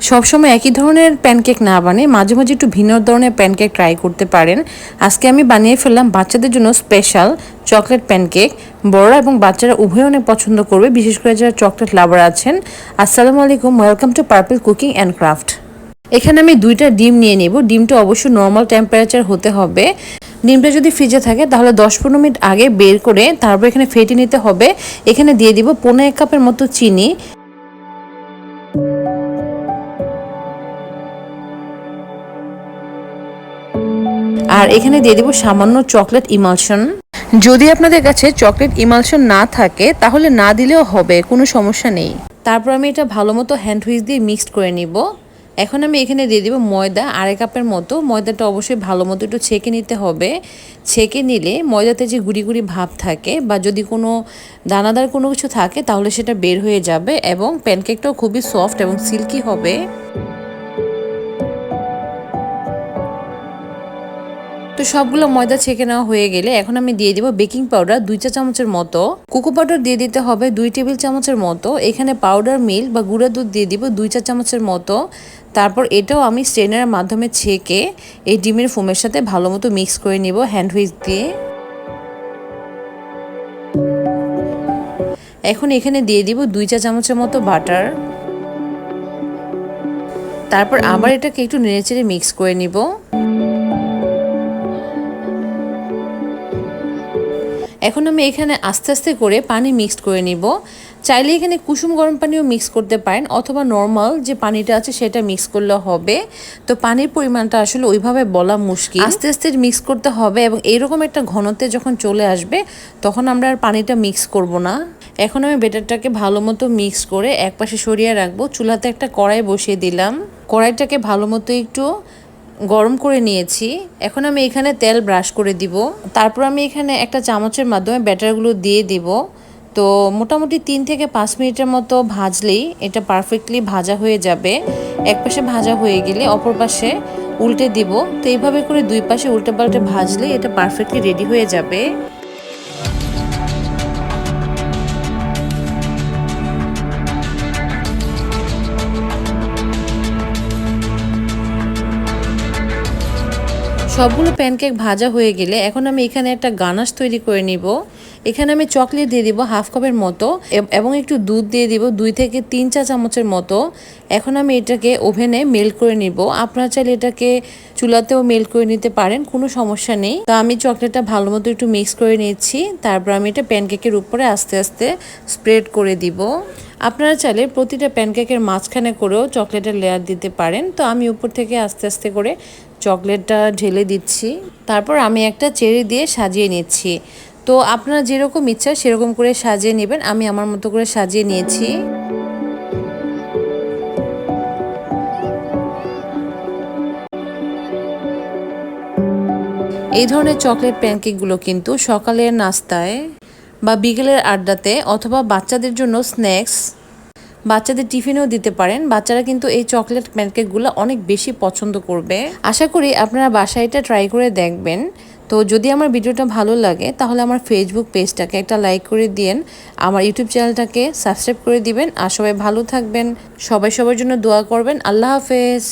সবসময় একই ধরনের প্যানকেক না বানিয়ে মাঝে মাঝে একটু ভিন্ন ধরনের প্যানকেক ট্রাই করতে পারেন। আজকে আমি বানিয়ে ফেললাম বাচ্চাদের জন্য স্পেশাল চকলেট প্যানকেক বড়রা এবং বাচ্চারা উভয় অনেক পছন্দ করবে, বিশেষ করে যারা চকলেট লাভার আছেন। আসসালামু আলাইকুম welcome to purple cooking and craft এখানে আমি দুইটা ডিম নিয়ে নেব। ডিমটা অবশ্যই নর্মাল টেম্পারেচার হতে হবে। ডিমটা যদি ফ্রিজে থাকে, তাহলে দশ পনেরো মিনিট আগে বের করে তারপর এখানে ফেটে নিতে হবে। এখানে দিয়ে দিব পনেরো এক কাপের মতো চিনি। আর এখানে দিয়ে দিব সামান্য চকলেট ইমালশন। যদি আপনাদের কাছে চকলেট ইমালশন না থাকে তাহলে না দিলেও হবে কোনো সমস্যা নেই। তারপর আমি এটা ভালো মতো হ্যান্ড হুইচ দিয়ে মিক্সড করে নিব। এখন আমি এখানে দিয়ে দিব ময়দা আড়াই কাপের মতো। ময়দাটা অবশ্যই ভালো মতো একটু ছেঁকে নিতে হবে। ছেঁকে নিলে ময়দাতে যে গুড়ি গুড়ি ভাব থাকে বা যদি কোনো দানাদার কোনো কিছু থাকে তাহলে সেটা বের হয়ে যাবে এবং প্যানকেকটাও খুবই সফট এবং সিল্কি হবে। তো সবগুলো ময়দা ছেঁকে নেওয়া হয়ে গেলে এখন আমি দিয়ে দিব বেকিং পাউডার দুই চা চামচের মতো। কোকো পাউডার দিয়ে দিতে হবে দুই টেবিল চামচের মতো। এখানে পাউডার মিল্ক বা গুঁড়া দুধ দিয়ে দিব দুই চা চামচের মতো। তারপর এটাও আমি স্ট্রেনারের মাধ্যমে ছেঁকে এই ডিমের ফোমের সাথে ভালো মতো মিক্স করে নিব হ্যান্ড হুইচ দিয়ে। এখন এখানে দিয়ে দিব দুই চা চামচের মতো বাটার। তারপর আবার এটাকে একটু নেড়েচেড়ে মিক্স করে নিব। এখন আমি এখানে আস্তে আস্তে করে পানি মিক্সড করে নিব। চাইলে এখানে কুসুম গরম পানিও মিক্স করতে পারেন, অথবা নর্মাল যে পানিটা আছে সেটা মিক্স করলে হবে। তো পানির পরিমাণটা আসলে ওইভাবে বলা মুশকিল। আস্তে আস্তে মিক্স করতে হবে এবং এইরকম একটা ঘনত্বে যখন চলে আসবে, তখন আমরা আর পানিটা মিক্স করব না। এখন আমি বেটারটাকে ভালো মতো মিক্স করে একপাশে সরিয়ে রাখব। চুলাতে একটা কড়াই বসিয়ে দিলাম। কড়াইটাকে ভালো মতো একটু গরম করে নিয়েছি। এখন আমি এখানে তেল ব্রাশ করে দিব। তারপর আমি এখানে একটা চামচের মাধ্যমে ব্যাটারগুলো দিয়ে দিব। তো মোটামুটি তিন থেকে পাঁচ মিনিটের মতো ভাজলেই এটা পারফেক্টলি ভাজা হয়ে যাবে। এক পাশে ভাজা হয়ে গেলে অপর পাশে উল্টে দিব। তো এইভাবে করে দুই পাশে উল্টে পাল্টে ভাজলেই এটা পারফেক্টলি রেডি হয়ে যাবে। সবগুলো প্যানকেক ভাজা হয়ে গেলে এখন আমি এখানে একটা গানাশ তৈরি করে নিব। এখানে আমি চকলেট দিয়ে দিব হাফ কাপের মতো, এবং একটু দুধ দিয়ে দিব দুই থেকে তিন চা চামচের মতো। এখন আমি এটাকে ওভেনে মেল্ট করে নিব। আপনারা চাইলে এটাকে চুলাতেও মেল্ট করে নিতে পারেন, কোনো সমস্যা নেই। তো আমি চকলেটটা ভালো মতো একটু মিক্স করে নিচ্ছি, তারপর আমি এটা প্যানকেকের উপরে আস্তে আস্তে স্প্রেড করে দিব। আপনারা চাইলে প্রতিটা প্যানকেকের মাঝখানে করেও চকলেটের লেয়ার দিতে পারেন। তো আমি উপর থেকে আস্তে আস্তে করে চকলেটটা ঢেলে দিচ্ছি। তারপর আমি একটা চেরি দিয়ে সাজিয়ে নিচ্ছি। তো আপনারা যেরকম ইচ্ছা সেরকম করে সাজিয়ে নেবেন। আমি আমার মতো করে সাজিয়ে নিয়েছি। এই ধরনের চকলেট প্যানকেকগুলো কিন্তু সকালের নাস্তায় বা বিকেলের আড্ডাতে অথবা বাচ্চাদের জন্য স্ন্যাক্স বাচ্চাদের টিফিনেও দিতে পারেন। বাচ্চারা কিন্তু এই চকলেট প্যানকেকগুলো অনেক বেশি পছন্দ করবে। আশা করি আপনারা বাসায় এটা ট্রাই করে দেখবেন। তো যদি আমার ভিডিওটা ভালো লাগে, তাহলে আমার ফেসবুক পেজটাকে একটা লাইক করে দিন আমার ইউটিউব চ্যানেলটাকে সাবস্ক্রাইব করে দিবেন। আর সবাই ভালো থাকবেন। সবাই সবার জন্য দোয়া করবেন। আল্লাহ হাফেজ।